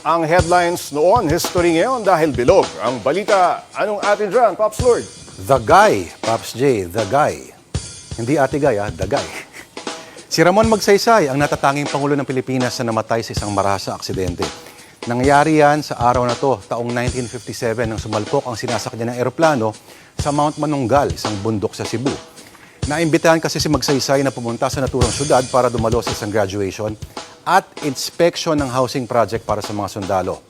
ang headlines noon, history ngayon dahil bilog. Ang balita, anong atin dyan, Pops Lord? The Guy, Pops J, The Guy. Hindi Ate Guy, ah, The Guy. Si Ramon Magsaysay, ang natatanging Pangulo ng Pilipinas na namatay sa isang marasa aksidente. Nangyari yan sa araw na to, taong 1957, nang sumalpok ang sinasakyan ng eroplano sa Mount Manunggal, isang bundok sa Cebu. Naimbitahan kasi si Magsaysay na pumunta sa naturang syudad para dumalo sa isang graduation at inspection ng housing project para sa mga sundalo.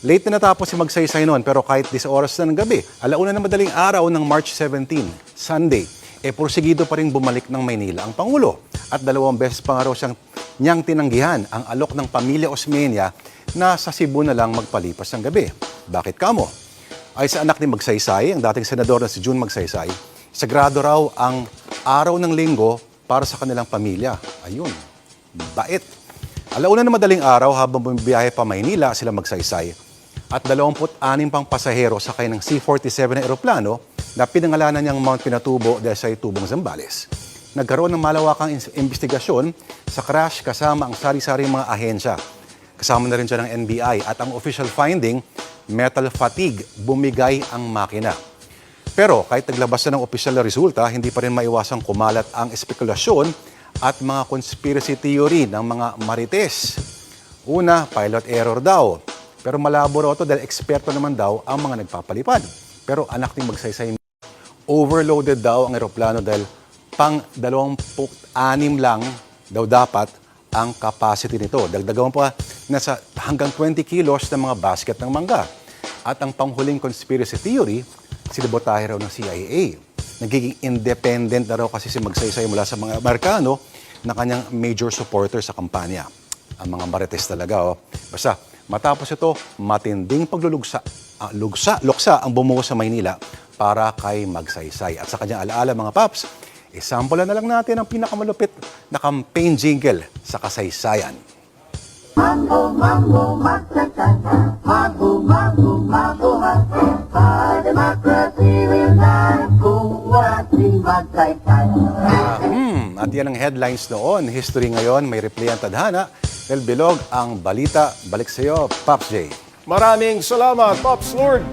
Late na natapos si Magsaysay noon pero kahit 10 oras na ng gabi, alauna na madaling araw ng March 17, Sunday, e porsigido pa rin bumalik ng Maynila ang Pangulo. At dalawang beses pa nga raw siyang niyang tinanggihan ang alok ng pamilya Osmeña na sa Cebu na lang magpalipas ng gabi. Bakit kamo? Ay sa anak ni Magsaysay, ang dating senador na si June Magsaysay, sagrado raw ang araw ng linggo para sa kanilang pamilya. Ayun, bait. Alauna na madaling araw habang bumibiyahe pa Maynila sila magsaysay at 26 pang pasahero sakay ng C-47 na eroplano na pinangalanan niyang Mount Pinatubo dahil sa tubong Zambales. Nagkaroon ng malawakang investigasyon sa crash kasama ang sari-saring mga ahensya. Kasama na rin siya ng NBI at ang official finding, metal fatigue, bumigay ang makina. Pero kahit naglabas na ng opisyal na resulta, hindi pa rin maiwasang kumalat ang espekulasyon at mga conspiracy theory ng mga marites. Una, pilot error daw. Pero malabo raw ito dahil eksperto naman daw ang mga nagpapalipad. Pero anak ni Magsaysay, overloaded daw ang eroplano dahil pang 26 lang daw dapat ang capacity nito. Dagdagan pa nasa hanggang 20 kilos ng mga basket ng mangga. At ang panghuling conspiracy theory, sinibotahe raw ng CIA. Nagiging independent na raw kasi si Magsaysay mula sa mga Amerikano na kanyang major supporter sa kampanya. Ang mga marites talaga, oh. Basta, matapos ito, matinding paglulugsa, ah, lugsa, luksa ang bumuo sa Maynila para kay Magsaysay. At sa kanyang alaala, mga paps, isample na lang natin ang pinakamalupit na campaign jingle sa kasaysayan. Mambo, mambo. Mambo, mambo, mambo, walang magsaysay. Hmm, at yan ang headlines noon. History ngayon, may replay ang tadhana. El Bilog, ang balita. Balik sa iyo, Pops J. Maraming salamat, Pops Lord.